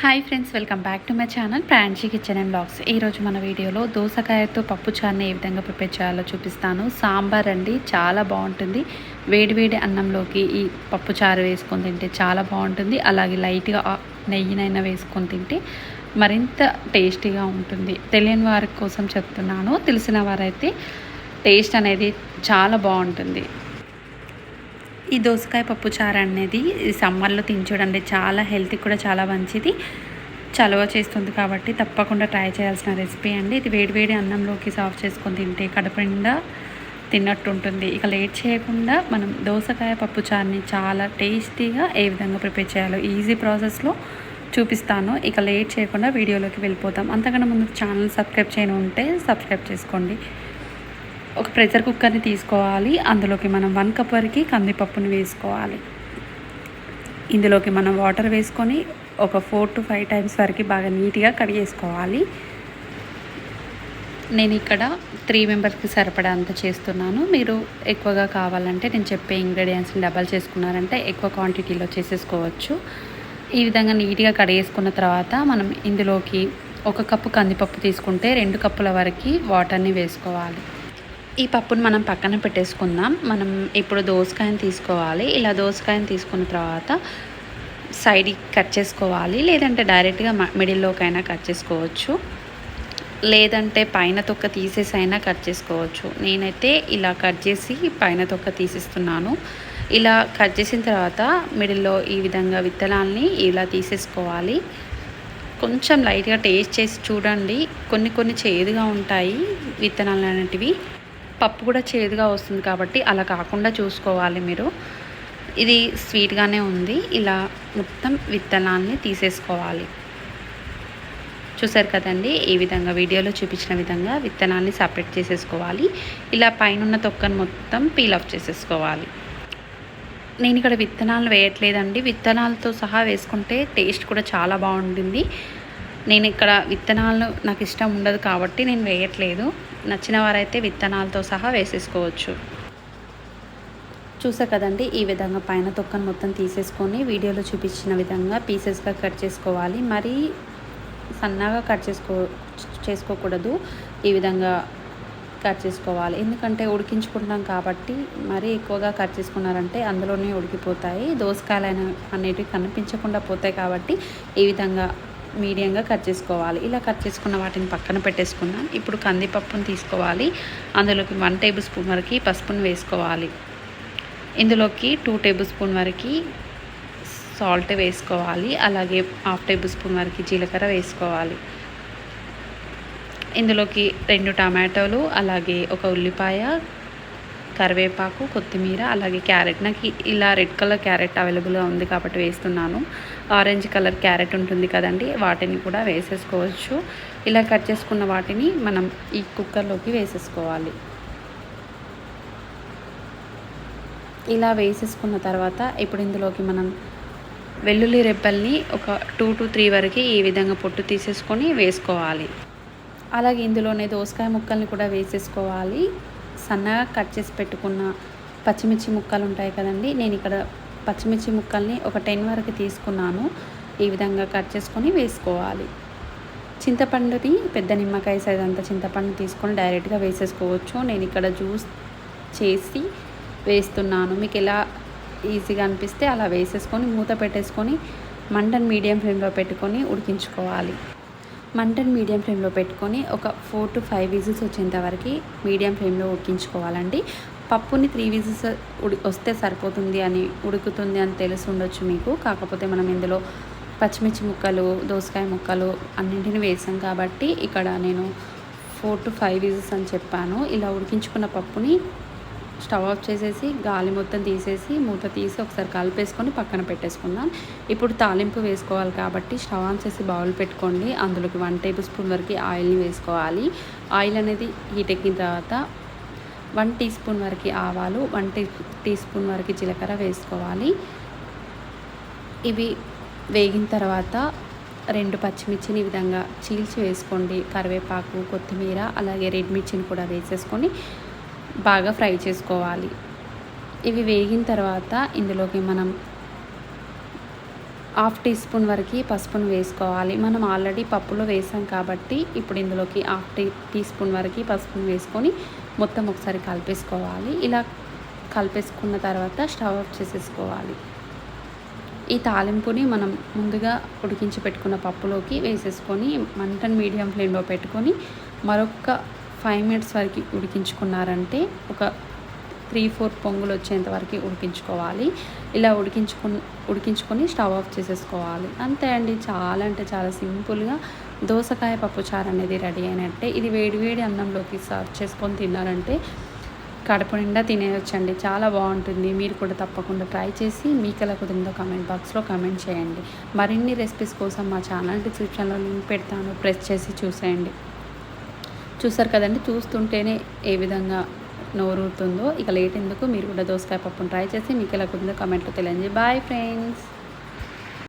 Hi friends welcome back to my channel Pranchi kitchen and blogs ఈరోజు మన వీడియోలో దోసకాయతో పప్పు చారుని ఏ విధంగా ప్రిపేర్ చేయాలో చూపిస్తాను. సాంబార్ అండి చాలా బాగుంటుంది. వేడివేడి అన్నంలోకి ఈ పప్పు చారు వేసుకొని తింటే చాలా బాగుంటుంది. అలాగే లైట్గా నెయ్యినైనా వేసుకొని తింటే మరింత టేస్టీగా ఉంటుంది. తెలియని వారి కోసం చెప్తున్నాను. తెలిసిన వారైతే టేస్ట్ అనేది చాలా బాగుంటుంది. ఈ దోసకాయ పప్పు చారు అనేది సమ్మర్లో తిని చూడండి చాలా హెల్త్కి కూడా చాలా మంచిది. చలవ చేస్తుంది కాబట్టి తప్పకుండా ట్రై చేయాల్సిన రెసిపీ అండి. ఇది వేడివేడి అన్నంలోకి సాఫ్ చేసుకొని తింటే కడుపు నిండా తిన్నట్టు ఉంటుంది. ఇక లేట్ చేయకుండా మనం దోసకాయ పప్పు చారుని చాలా టేస్టీగా ఏ విధంగా ప్రిపేర్ చేయాలో ఈజీ ప్రాసెస్లో చూపిస్తాను. ఇక లేట్ చేయకుండా వీడియోలోకి వెళ్ళిపోతాం. అంతకన్నా ముందు ఛానల్ సబ్స్క్రైబ్ చేయని ఉంటే సబ్స్క్రైబ్ చేసుకోండి. ఒక ప్రెషర్ కుక్కర్ని తీసుకోవాలి. అందులోకి మనం వన్ కప్ వరకు కందిపప్పుని వేసుకోవాలి. ఇందులోకి మనం వాటర్ వేసుకొని ఒక ఫోర్ టు ఫైవ్ టైమ్స్ వరకు బాగా నీట్గా కడిగేసుకోవాలి నేను ఇక్కడ త్రీ మెంబర్స్కి సరిపడా అంత చేస్తున్నాను. మీరు ఎక్కువగా కావాలంటే నేను చెప్పే ఇంగ్రీడియంట్స్ని డబల్ చేసుకున్నారంటే ఎక్కువ క్వాంటిటీలో చేసేసుకోవచ్చు. ఈ విధంగా నీట్గా కడిగేసుకున్న తర్వాత మనం ఇందులోకి ఒక కప్పు కందిపప్పు తీసుకుంటే రెండు కప్పుల వరకు వాటర్ని వేసుకోవాలి. ఈ పప్పును మనం పక్కన పెట్టేసుకుందాం. మనం ఇప్పుడు దోసకాయని తీసుకోవాలి. ఇలా దోసకాయని తీసుకున్న తర్వాత సైడ్కి కట్ చేసుకోవాలి. లేదంటే డైరెక్ట్గా మిడిల్లోకైనా కట్ చేసుకోవచ్చు. లేదంటే పైన తొక్క తీసేసి అయినా కట్ చేసుకోవచ్చు. నేనైతే ఇలా కట్ చేసి పైన తొక్క తీసేస్తున్నాను. ఇలా కట్ చేసిన తర్వాత మిడిల్లో ఈ విధంగా విత్తనాల్ని ఇలా తీసేసుకోవాలి. కొంచెం లైట్గా టేస్ట్ చేసి చూడండి. కొన్ని కొన్ని చేదుగా ఉంటాయి విత్తనాలు అనేటివి పప్పు కూడా చేదుగా వస్తుంది కాబట్టి అలా కాకుండా చూసుకోవాలి మీరు. ఇది స్వీట్గానే ఉంది. ఇలా మొత్తం విత్తనాన్ని తీసేసుకోవాలి. చూసారు కదండి ఈ విధంగా వీడియోలో చూపించిన విధంగా విత్తనాన్ని సపరేట్ చేసేసుకోవాలి. ఇలా పైన తొక్కను మొత్తం పీల్ ఆఫ్ చేసేసుకోవాలి. నేను ఇక్కడ విత్తనాలు వేయట్లేదండి. విత్తనాలతో సహా వేసుకుంటే టేస్ట్ కూడా చాలా బాగుంటుంది. నేను ఇక్కడ విత్తనాలు నాకు ఇష్టం ఉండదు కాబట్టి నేను వేయట్లేదు. నచ్చిన వారైతే విత్తనాలతో సహా వేసేసుకోవచ్చు. చూసా కదండి ఈ విధంగా పైన తొక్కను మొత్తం తీసేసుకొని వీడియోలో చూపించిన విధంగా పీసెస్గా కట్ చేసుకోవాలి. మరీ సన్నగా కట్ చేసుకో చేసుకోకూడదు. ఈ విధంగా కట్ చేసుకోవాలి. ఎందుకంటే ఉడికించుకుంటాం కాబట్టి మరీ ఎక్కువగా కట్ చేసుకున్నారంటే అందులోనే ఉడికిపోతాయి. దోసకాయలు అనేటివి కనిపించకుండా పోతాయి కాబట్టి ఈ విధంగా మీడియంగా కట్ చేసుకోవాలి. ఇలా కట్ చేసుకున్న వాటిని పక్కన పెట్టేసుకుందాం. ఇప్పుడు కందిపప్పును తీసుకోవాలి. అందులోకి వన్ టేబుల్ స్పూన్ వరకు పసుపును వేసుకోవాలి. ఇందులోకి టూ టేబుల్ స్పూన్ వరకు సాల్ట్ వేసుకోవాలి. అలాగే హాఫ్ టేబుల్ స్పూన్ వరకు జీలకర్ర వేసుకోవాలి. ఇందులోకి రెండు టమాటోలు అలాగే ఒక ఉల్లిపాయ కరివేపాకు కొత్తిమీర అలాగే క్యారెట్. నాకు ఇలా రెడ్ కలర్ క్యారెట్ అవైలబుల్గా ఉంది కాబట్టి వేస్తున్నాను. ఆరెంజ్ కలర్ క్యారెట్ ఉంటుంది కదండి వాటిని కూడా వేసేసుకోవచ్చు. ఇలా కట్ చేసుకున్న వాటిని మనం ఈ కుక్కర్లోకి వేసేసుకోవాలి. ఇలా వేసేసుకున్న తర్వాత ఇప్పుడు ఇందులోకి మనం వెల్లుల్లి రెబ్బల్ని ఒక టూ టు త్రీ వరకు ఈ విధంగా పొట్టు తీసేసుకొని వేసుకోవాలి. అలాగే ఇందులోనే దోసకాయ ముక్కల్ని కూడా వేసేసుకోవాలి. సన్నగా కట్ చేసి పెట్టుకున్న పచ్చిమిర్చి ముక్కలు ఉంటాయి కదండి నేను ఇక్కడ పచ్చిమిర్చి ముక్కల్ని ఒక టెన్ వరకు తీసుకున్నాను. ఈ విధంగా కట్ చేసుకొని వేసుకోవాలి. చింతపండుని పెద్ద నిమ్మకాయ సైజ్ అంత చింతపండు తీసుకొని డైరెక్ట్గా వేసేసుకోవచ్చు. నేను ఇక్కడ జ్యూస్ చేసి వేస్తున్నాను. మీకు ఎలా ఈజీగా అనిపిస్తే అలా వేసేసుకొని మూత పెట్టేసుకొని మంటను మీడియం ఫ్లేమ్లో పెట్టుకొని ఉడికించుకోవాలి. మంటను మీడియం ఫ్లేమ్లో పెట్టుకొని ఒక ఫోర్ టు ఫైవ్ విజిల్స్ వచ్చేంత వరకు మీడియం ఫ్లేమ్లో ఉడికించుకోవాలండి. పప్పుని త్రీ విజిల్స్ ఉడి వస్తే సరిపోతుంది అని ఉడుకుతుంది అని తెలిసి ఉండొచ్చు మీకు. కాకపోతే మనం ఇందులో పచ్చిమిర్చి ముక్కలు దోసకాయ ముక్కలు అన్నింటిని వేసాం కాబట్టి ఇక్కడ నేను ఫోర్ టు ఫైవ్ విజిల్స్ అని చెప్పాను. ఇలా ఉడికించుకున్న పప్పుని స్టవ్ ఆఫ్ చేసేసి గాలి మొత్తం తీసేసి మూత తీసి ఒకసారి కలిపేసుకొని పక్కన పెట్టేసుకుందాం. ఇప్పుడు తాలింపు వేసుకోవాలి కాబట్టి స్టవ్ ఆన్ చేసి బౌల్ పెట్టుకోండి. అందులోకి వన్ టేబుల్ స్పూన్ వరకు ఆయిల్ని వేసుకోవాలి. ఆయిల్ అనేది హీట్ ఎక్కిన తర్వాత వన్ టీ స్పూన్ వరకు ఆవాలు వన్ టీ టీ స్పూన్ వరకు జీలకర్ర వేసుకోవాలి. ఇవి వేగిన తర్వాత రెండు పచ్చిమిర్చిని ఈ విధంగా చీల్చి వేసుకోండి. కరివేపాకు కొత్తిమీర అలాగే రెడ్ మిర్చిని కూడా వేసేసుకొని బాగా ఫ్రై చేసుకోవాలి. ఇవి వేగిన తర్వాత ఇందులోకి మనం హాఫ్ టీ స్పూన్ వరకు పసుపును వేసుకోవాలి. మనం ఆల్రెడీ పప్పులో వేసాం కాబట్టి ఇప్పుడు ఇందులోకి హాఫ్ టీ టీ స్పూన్ వరకు పసుపును వేసుకొని మొత్తం ఒకసారి కలిపేసుకోవాలి. ఇలా కలిపేసుకున్న తర్వాత స్టవ్ ఆఫ్ చేసేసుకోవాలి. ఈ తాలింపుని మనం ముందుగా ఉడికించి పెట్టుకున్న పప్పులోకి వేసేసుకొని మంటను మీడియం ఫ్లేమ్లో పెట్టుకొని మరొక ఫైవ్ మినిట్స్ వరకు ఉడికించుకున్నారంటే ఒక త్రీ ఫోర్ పొంగులు వచ్చేంత వరకు ఉడికించుకోవాలి. ఇలా ఉడికించుకు ఉడికించుకొని స్టవ్ ఆఫ్ చేసేసుకోవాలి. అంతే అండి. చాలా అంటే చాలా సింపుల్గా దోసకాయ పప్పుచారు అనేది రెడీ అయినట్టే. ఇది వేడి వేడి అన్నంలోకి సర్వ్ చేసుకొని తిన్నారంటే కడుపు నిండా తినేయొచ్చండి. చాలా బాగుంటుంది. మీరు కూడా తప్పకుండా ట్రై చేసి మీకు ఎలా కుదిరిందో కమెంట్ బాక్స్లో కమెంట్ చేయండి. మరిన్ని రెసిపీస్ కోసం మా ఛానల్ డిస్క్రిప్షన్లో లింక్ పెడతాను. ప్రెస్ చేసి చూసేయండి. చూసారు కదండి చూస్తుంటేనే ఏ విధంగా నోరుతుందో ఇక లేట్ ఎందుకు? మీరు కూడా దోసకాయ పప్పును ట్రై చేసి మీకు ఎలా కుదిరిందో కమెంట్లో తెలియండి బాయ్ ఫ్రెండ్స్